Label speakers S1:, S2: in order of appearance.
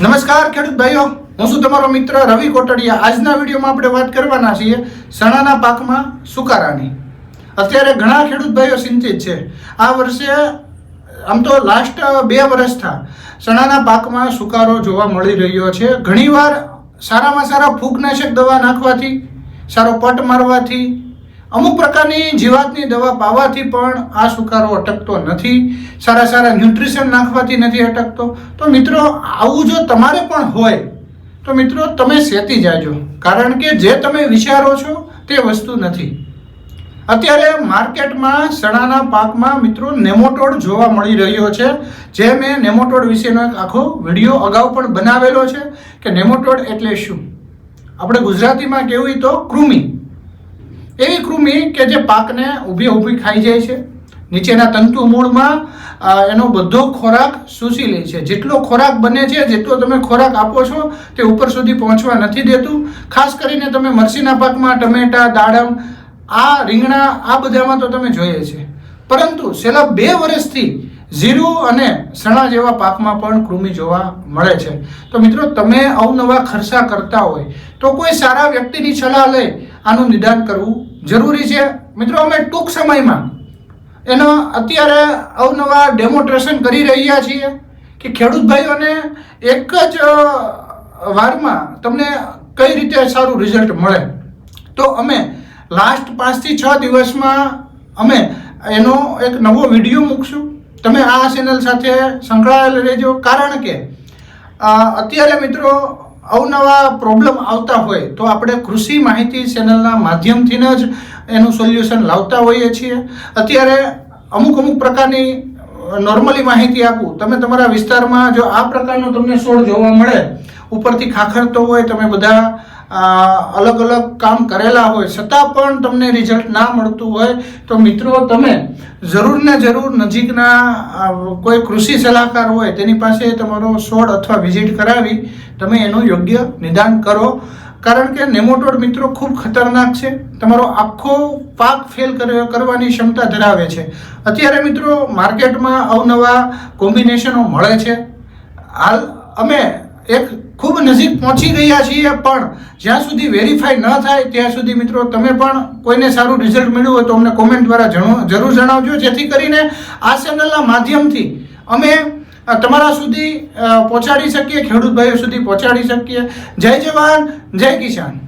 S1: નમસ્કાર ખેડૂત ભાઈઓ, હું છું તમારો મિત્ર રવિ કોટડિયા. આજના વિડીયોમાં આપણે વાત કરવાના છીએ સણાના પાકમાં સુકારાની. અત્યારે ઘણા ખેડૂત ભાઈઓ ચિંતિત છે. આ વર્ષે, આમ તો લાસ્ટ બે વર્ષ સણાના પાકમાં સુકારો જોવા મળી રહ્યો છે. ઘણીવાર સારામાં સારા ફૂગનાશક દવા નાખવાથી, સારો પટ મારવાથી અમુક પ્રકારની જીવાતની દવા પાવાથી પણ આ સુકારો અટકતો નથી, સારા સારા ન્યુટ્રિશન નાખવાથી નથી અટકતો. તો મિત્રો, આવું જો તમારે પણ હોય, તો મિત્રો તમે સેતી જાજો. કારણ કે જે તમે વિચારો છો તે વસ્તુ નથી. અત્યારે માર્કેટમાં સણાના પાકમાં મિત્રો નેમોટોડ જોવા મળી રહ્યો છે. જે મેં નેમોટોડ વિશેનો એક આખો વીડિયો અગાઉ પણ બનાવેલો છે કે નેમોટોડ એટલે શું? આપણે ગુજરાતીમાં કહેવું તો કૃમિ. એવી કૃમિ કે જે પાકને ઊભી ઊભી ખાઈ જાય છે. નીચેના તંતુ મૂળમાં એનો બધો ખોરાક શોષી લે છે. જેટલો ખોરાક બને છે, જેટલો તમે ખોરાક આપો છો, તે ઉપર સુધી પહોંચવા નથી દેતું. ખાસ કરીને તમે મરસીના પાકમાં ટમેટા, દાડમ, આ રીંગણા, આ બધામાં તો તમે જોઈએ છે. પરંતુ છેલ્લા બે વર્ષથી જીરું અને સણા જેવા પાકમાં પણ કૃમિ જોવા મળે છે. તો મિત્રો, તમે અવનવા ખર્ચા કરતા હોય તો કોઈ સારા વ્યક્તિની સલાહ લઈ આનું નિદાન કરવું જરૂરી છે. મિત્રો, અમે ટૂંક સમયમાં એનો અત્યારે અવનવા ડેમોન્સ્ટ્રેશન કરી રહ્યા છીએ કે ખેડૂત ભાઈઓને એક જ વારમાં તમને કઈ રીતે સારું રિઝલ્ટ મળે. તો અમે લાસ્ટ પાંચથી છ દિવસમાં અમે એનો એક નવો વીડિયો મૂકશું. તમે આ ચેનલ સાથે સંકળાયેલ રહેજો. કારણ કે અત્યારે મિત્રો અવનવા પ્રોબ્લેમ આવતા હોય તો આપણે કૃષિ માહિતી ચેનલના માધ્યમથી જ એનું સોલ્યુશન લાવતા હોઈએ છીએ. અત્યારે અમુક અમુક પ્રકારની નોર્મલી માહિતી આપું. તમે તમારા વિસ્તારમાં જો આ પ્રકારનો તમને છોડ જોવા મળે, ઉપરથી ખાખરતો હોય, તમે બધા અલગ અલગ કામ કરેલા હોય, છતાં પણ તમને રિઝલ્ટ ના મળતું હોય, તો મિત્રો તમે જરૂર ને જરૂર નજીકના કોઈ કૃષિ સલાહકાર હોય, તેની પાસે તમારો સોડ અથવા વિઝિટ કરાવી તમે એનું યોગ્ય નિદાન કરો. કારણ કે નેમોટોડ મિત્રો ખૂબ ખતરનાક છે. તમારો આખો પાક ફેલ કર- કરવાની ક્ષમતા ધરાવે છે. અત્યારે મિત્રો માર્કેટમાં અવનવા કોમ્બિનેશનો મળે છે. હાલ અમે એક ખૂબ નજીક પહોંચી ગયા છીએ, પણ જ્યાં સુધી વેરીફાઈ ન થાય, ત્યાં સુધી મિત્રો તમે પણ કોઈને સારું રિઝલ્ટ મળ્યું હોય તો અમને કોમેન્ટ દ્વારા જરૂર જણાવજો. જેથી કરીને આ ચેનલના માધ્યમથી અમે તમારા સુધી પહોંચાડી શકીએ, ખેડૂત ભાઈઓ સુધી પહોંચાડી શકીએ. જય જવાન, જય કિસાન.